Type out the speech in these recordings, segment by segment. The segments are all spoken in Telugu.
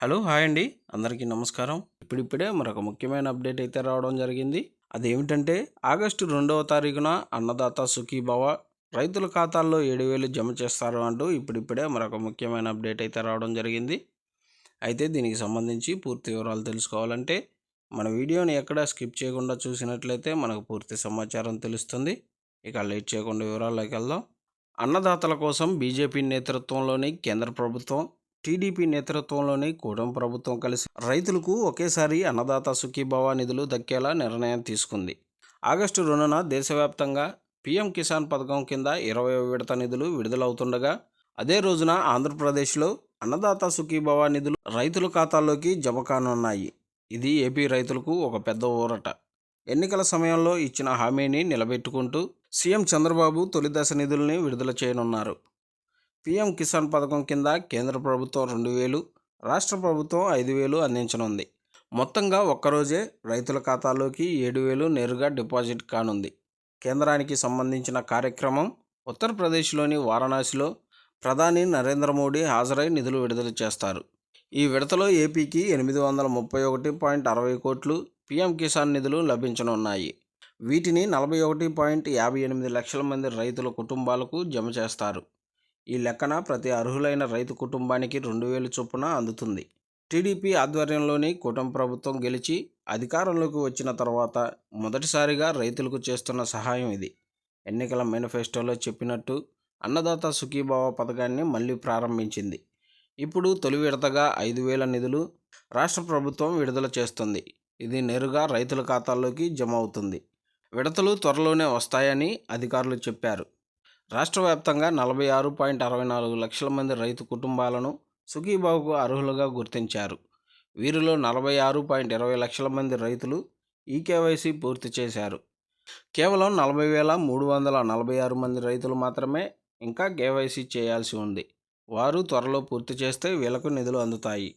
హలో హాయ్ అండి. అందరికీ నమస్కారం. ఇప్పుడిప్పుడే మరొక ముఖ్యమైన అప్డేట్ అయితే రావడం జరిగింది. అదేమిటంటే ఆగస్టు రెండవ తారీఖున అన్నదాత సుఖీభవ రైతుల ఖాతాల్లో ఏడు వేలు జమ చేస్తారు అంటూ ఇప్పుడిప్పుడే మరొక ముఖ్యమైన అప్డేట్ అయితే రావడం జరిగింది. అయితే దీనికి సంబంధించి పూర్తి వివరాలు తెలుసుకోవాలంటే మన వీడియోని ఎక్కడ స్కిప్ చేయకుండా చూసినట్లయితే మనకు పూర్తి సమాచారం తెలుస్తుంది. ఇక లేట్ చేయకుండా వివరాల్లోకి వెళ్దాం. అన్నదాతల కోసం బీజేపీ నేతృత్వంలోని కేంద్ర ప్రభుత్వం టీడీపీ నేతృత్వంలోని కూటమి ప్రభుత్వం కలిసి రైతులకు ఒకేసారి అన్నదాత సుఖీభవ నిధులు దక్కేలా నిర్ణయం తీసుకుంది. ఆగస్టు రెండున దేశవ్యాప్తంగా పీఎం కిసాన్ పథకం కింద ఇరవై విడత నిధులు విడుదలవుతుండగా అదే రోజున ఆంధ్రప్రదేశ్లో అన్నదాత సుఖీభవ నిధులు రైతుల ఖాతాల్లోకి జమ కానున్నాయి. ఇది ఏపీ రైతులకు ఒక పెద్ద ఊరట. ఎన్నికల సమయంలో ఇచ్చిన హామీని నిలబెట్టుకుంటూ సీఎం చంద్రబాబు తొలిదశ నిధుల్ని విడుదల చేయనున్నారు. పీఎం కిసాన్ పథకం కింద కేంద్ర ప్రభుత్వం రెండు వేలు రాష్ట్ర ప్రభుత్వం ఐదు వేలు అందించనుంది. మొత్తంగా ఒక్కరోజే రైతుల ఖాతాలోకి ఏడు వేలు నేరుగా డిపాజిట్ కానుంది. కేంద్రానికి సంబంధించిన కార్యక్రమం ఉత్తరప్రదేశ్లోని వారణాసిలో ప్రధాని నరేంద్ర మోడీ హాజరై నిధులు విడుదల చేస్తారు. ఈ విడతలో ఏపీకి ఎనిమిది వందల ముప్పై ఒకటి పాయింట్ అరవై కోట్లు పీఎం కిసాన్ నిధులు లభించనున్నాయి. వీటిని నలభై ఒకటి పాయింట్ యాభై ఎనిమిది లక్షల మంది రైతుల కుటుంబాలకు జమ చేస్తారు. ఈ లెక్కన ప్రతి అర్హులైన రైతు కుటుంబానికి రెండు వేలు చొప్పున అందుతుంది. టీడీపీ ఆధ్వర్యంలోని కూటమి ప్రభుత్వం గెలిచి అధికారంలోకి వచ్చిన తర్వాత మొదటిసారిగా రైతులకు చేస్తున్న సహాయం ఇది. ఎన్నికల మేనిఫెస్టోలో చెప్పినట్టు అన్నదాత సుఖీభావ పథకాన్ని మళ్ళీ ప్రారంభించింది. ఇప్పుడు తొలి విడతగా ఐదు వేల నిధులు రాష్ట్ర ప్రభుత్వం విడుదల చేస్తుంది. ఇది నేరుగా రైతుల ఖాతాల్లోకి జమ అవుతుంది. విడతలు త్వరలోనే వస్తాయని అధికారులు చెప్పారు. రాష్ట్ర వ్యాప్తంగా నలభై ఆరు పాయింట్ అరవై నాలుగు లక్షల మంది రైతు కుటుంబాలను సుఖీబాబుకు అర్హులుగా గుర్తించారు. వీరిలో నలభై ఆరు పాయింట్ ఇరవై లక్షల మంది రైతులు ఈకేవైసీ పూర్తి చేశారు. కేవలం నలభై వేల మూడు వందల నలభై ఆరు మంది రైతులు మాత్రమే ఇంకా కేవైసీ చేయాల్సి ఉంది. వారు త్వరలో పూర్తి చేస్తే వీళ్ళకు నిధులు అందుతాయి.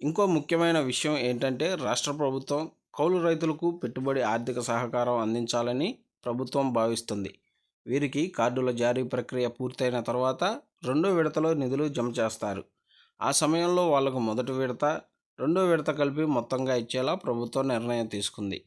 ఇంకో ముఖ్యమైన విషయం ఏంటంటే రాష్ట్ర ప్రభుత్వం కౌలు రైతులకు పెట్టుబడి ఆర్థిక సహకారం అందించాలని ప్రభుత్వం భావిస్తుంది. వీరికి కార్డుల జారీ ప్రక్రియ పూర్తయిన తర్వాత రెండో విడతలో నిధులు జమ చేస్తారు. ఆ సమయంలో వాళ్ళకు మొదటి విడత రెండో విడత కలిపి మొత్తంగా ఇచ్చేలా ప్రభుత్వం నిర్ణయం తీసుకుంది.